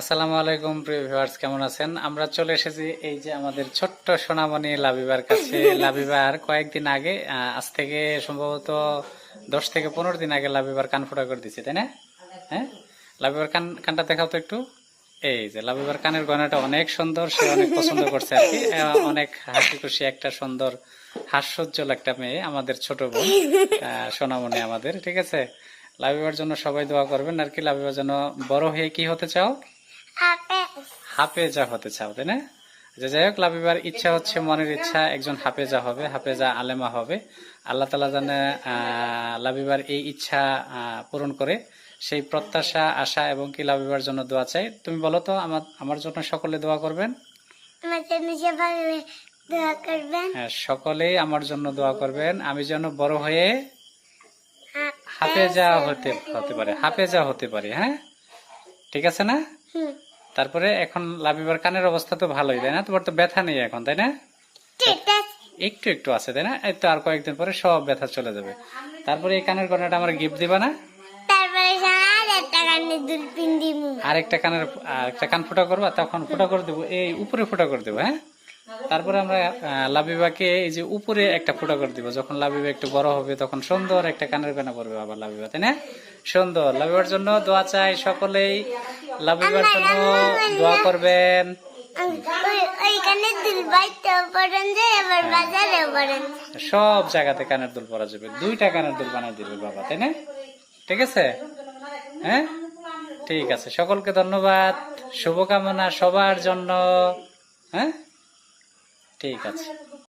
আসসালামু আলাইকুম প্রিয় ভিউয়ার্স কেমন আছেন? আমরা চলে এসেছি এই যে আমাদের ছোট্ট সোনামণি লাবিবার কাছে। লাবিবার কয়েকদিন আগে আজ থেকে সম্ভবত দশ থেকে পনেরো দিন আগে লাবিবার কান ফোটা করে দিচ্ছে তাই না? হ্যাঁ? লাবিবার কান কানটা দেখাও তো একটু। এই যে লাবিবার কানের গয়নাটা অনেক সুন্দর সে অনেক পছন্দ করছে আর কি। অনেক হাসি খুশি একটা সুন্দর হাস্যোজ্জ্বল একটা মেয়ে আমাদের ছোট বোন সোনামণি আমাদের ঠিক আছে? লাবিবার জন্য সবাই দোয়া করবেন আর কি লাবিবার জন্য বড় হয়ে কি হতে চাও? হাফেজা। হতে চাও তাই না? যে যাই হোক লাভিবার ইচ্ছা হচ্ছে মনের ইচ্ছা একজন হাফেজা হবে হাফেজা আলেমা হবে। আল্লাহ তালা জানে আহ, লাভিবার এই ইচ্ছা পূরণ করে। সেই প্রত্যাশা আশা এবং কি লাভিবার জন্য দোয়া চাই। তুমি বলো তো আমার আমার জন্য সকলে দোয়া করবেন। হ্যাঁ সকলেই আমার জন্য দোয়া করবেন। আমি যেন বড় হয়ে হাফেজা হতে হতে পারে হাফেজা হতে পারে হ্যাঁ? ঠিক আছে না? হুম। তারপরে এখন লাভিবার কানের অবস্থা তো ভালোই তাই না? তোমার তো ব্যথা নেই এখন তাই না? একটু একটু আছে তাই না? এই তো আর কয়েকদিন পরে সব ব্যথা চলে যাবে। তারপরে এই কানের গয়নাটা আমার গিফট দিবা না? কানে আরেকটা কানের আরেকটা কান ফুটা করবা তখন ফুটা করে দেবো এই উপরে ফুটা করে দেবো হ্যাঁ? তারপরে আমরা লাবিবাকে এই যে উপরে একটা ফুটা করে দিব যখন লাবিবা একটু বড় হবে তখন সুন্দর একটা কানের গয়না পড়বে আবার লাবিবা তাই না? সুন্দর। লাবিবার জন্য দোয়া চাই সকলেই। লাবিবার জন্য দোয়া করবেন। সব জায়গাতে কানের দুল পরা যাবে। দুইটা কানের দুল বানাই দিবে বাবা তাই না? ঠিক আছে? হ্যাঁ? ঠিক আছে। সকলকে ধন্যবাদ। শুভকামনা সবার জন্য। হ্যাঁ? ঠিক আছে।